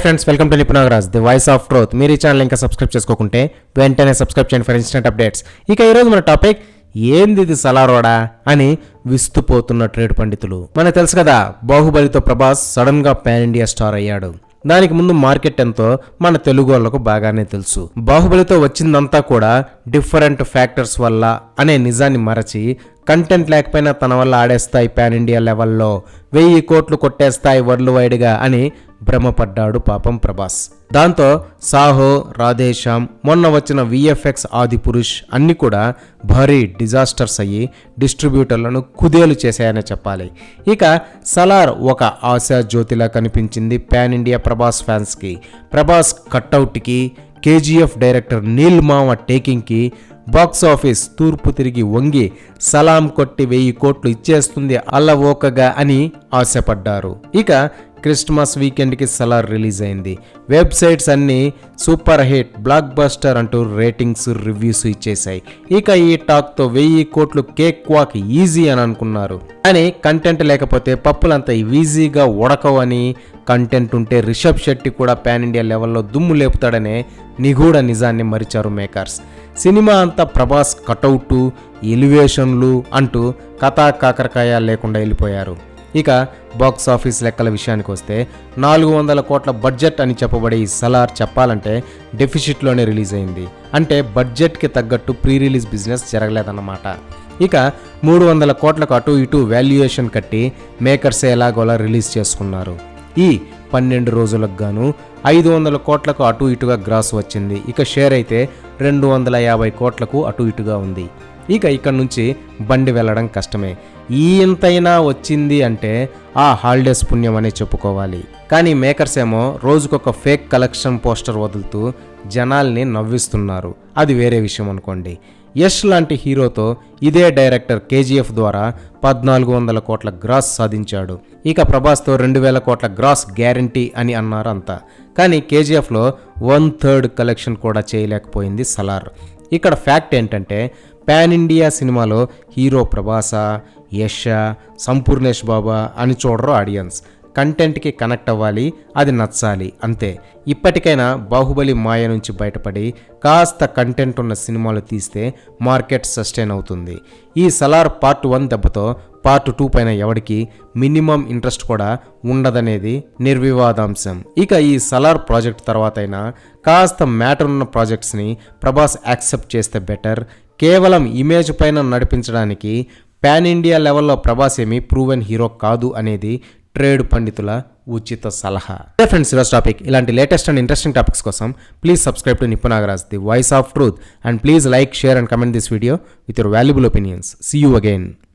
Hi friends welcome to Nipunagaraj the voice of truth మీరు ఈ channel ఇంకా subscribe చేసుకోకుంటే వెంటనే సబ్స్క్రైబ్ చేయండి ఫర్ ఇన్స్టెంట్ అప్డేట్స్ ఇక ఈరోజు మన టాపిక్ ఏంది ఇది సలారోడా అని విస్తుపోతున్న ట్రేడ్ పండితులు. మనకు తెలుసు కదా బాహుబలితో ప్రభాస్ సడన్గా పాన్ ఇండియా స్టార్ అయ్యాడు. దానికి ముందు మార్కెట్ ఎంతో మన తెలుగు వాళ్ళకు బాగానే తెలుసు. బాహుబలితో వచ్చిందంతా కూడా డిఫరెంట్ ఫ్యాక్టర్స్ వల్ల అనే నిజాన్ని మరచి కంటెంట్ లేకపోయినా తన వల్ల ఆడేస్తాయి పాన్ ఇండియా లెవెల్లో. వెయ్యి కోట్లు కొట్టేస్తాయి వరల్డ్ వైడ్గా అని భ్రమపడ్డాడు పాపం ప్రభాస్. దాంతో సాహో రాధేశ్యామ్ మొన్న వచ్చిన విఎఫ్ఎక్స్ ఆది పురుష్ అన్ని కూడా భారీ డిజాస్టర్స్ అయ్యి డిస్ట్రిబ్యూటర్లను కుదేలు చేశాయనే చెప్పాలి. ఇక సలార్ ఒక ఆశా జ్యోతిలా కనిపించింది పాన్ ఇండియా ప్రభాస్ ఫ్యాన్స్కి. ప్రభాస్ కట్అవుట్కి కేజీఎఫ్ డైరెక్టర్ నీల్ మావ టేకింగ్కి బాక్స్ ఆఫీస్ తూర్పు తిరిగి వంగి సలాం కొట్టి వెయ్యి కోట్లు ఇచ్చేస్తుంది అల్లవోకగా అని ఆశపడ్డారు. ఇక క్రిస్మస్ వీకెండ్కి సలార్ రిలీజ్ అయింది వెబ్సైట్స్ అన్నీ సూపర్ హిట్ బ్లాక్ బస్టర్ అంటూ రేటింగ్స్ రివ్యూస్ ఇచ్చేశాయి. ఇక ఈ టాక్తో వెయ్యి కోట్లు కేక్ వాక్ ఈజీ అని అనుకున్నారు. కానీ కంటెంట్ లేకపోతే పప్పులంత ఈజీగా ఉడకవని కంటెంట్ ఉంటే రిషబ్ శెట్టి కూడా పాన్ ఇండియా లెవెల్లో దుమ్ము లేపుతాడనే నిగూఢ నిజాన్ని మరిచారు మేకర్స్. సినిమా అంతా ప్రభాస్ కటౌటు ఎలివేషన్లు అంటూ కథా కాకరకాయ లేకుండా వెళ్ళిపోయారు. ఇక బాక్స్ ఆఫీస్ లెక్కల విషయానికి వస్తే నాలుగు వందల కోట్ల బడ్జెట్ అని చెప్పబడే ఈ సలార్ చెప్పాలంటే డెఫిసిట్లోనే రిలీజ్ అయింది. అంటే బడ్జెట్కి తగ్గట్టు ప్రీ రిలీజ్ బిజినెస్ జరగలేదన్నమాట. ఇక మూడు వందల కోట్లకు అటు ఇటు వాల్యుయేషన్ కట్టి మేకర్స్ ఎలాగోలా రిలీజ్ చేసుకున్నారు. ఈ పన్నెండు రోజులకు గాను ఐదు వందల కోట్లకు అటు ఇటుగా గ్రాస్ వచ్చింది. ఇక షేర్ అయితే రెండు వందల యాభై కోట్లకు అటు ఇటుగా ఉంది. ఇక ఇక్కడ నుంచి బండి వెళ్ళడం కష్టమే. ఈ ఇంతైనా వచ్చింది అంటే ఆ హాలిడేస్ పుణ్యం అనే చెప్పుకోవాలి. కానీ మేకర్స్ ఏమో రోజుకొక ఫేక్ కలెక్షన్ పోస్టర్ వదులుతూ జనాల్ని నవ్విస్తున్నారు. అది వేరే విషయం అనుకోండి. యష్ లాంటి హీరోతో ఇదే డైరెక్టర్ కేజీఎఫ్ ద్వారా పద్నాలుగు వందల కోట్ల గ్రాస్ సాధించాడు. ఇక ప్రభాస్తో రెండు వేల కోట్ల గ్రాస్ గ్యారంటీ అని అన్నారు అంతా కానీ కేజీఎఫ్లో వన్ థర్డ్ కలెక్షన్ కూడా చేయలేకపోయింది సలార్. ఇక్కడ ఫ్యాక్ట్ ఏంటంటే పాన్ ఇండియా సినిమాలో హీరో ప్రభాస యష్ సంపూర్ణేష్ బాబా అని చూడరు ఆడియన్స్. కంటెంట్కి కనెక్ట్ అవ్వాలి అది నచ్చాలి అంతే. ఇప్పటికైనా బాహుబలి మాయ నుంచి బయటపడి కాస్త కంటెంట్ ఉన్న సినిమాలు తీస్తే మార్కెట్ సస్టైన్ అవుతుంది. ఈ సలార్ పార్ట్ వన్ దెబ్బతో పార్ట్ టూ పైన ఎవడికి మినిమం ఇంట్రెస్ట్ కూడా ఉండదనేది నిర్వివాదాంశం. ఇక ఈ సలార్ ప్రాజెక్ట్ తర్వాత అయినా కాస్త మ్యాటర్ ఉన్న ప్రాజెక్ట్స్ని ప్రభాస్ యాక్సెప్ట్ చేస్తే బెటర్. కేవలం ఇమేజ్ పైన నడిపించడానికి పాన్ ఇండియా లెవెల్లో ప్రభాస్ ఏమీ ప్రూవెన్ హీరో కాదు అనేది ట్రేడ్ పండితుల ఉచిత సలహా. ఫ్రెండ్స్ ఈరోజు టాపిక్ ఇలాంటి లేటెస్ట్ అండ్ ఇంట్రెస్టింగ్ టాపిక్స్ కోసం please subscribe to Nipunagaraj the voice of truth and please like share and comment this video with your valuable opinions see you again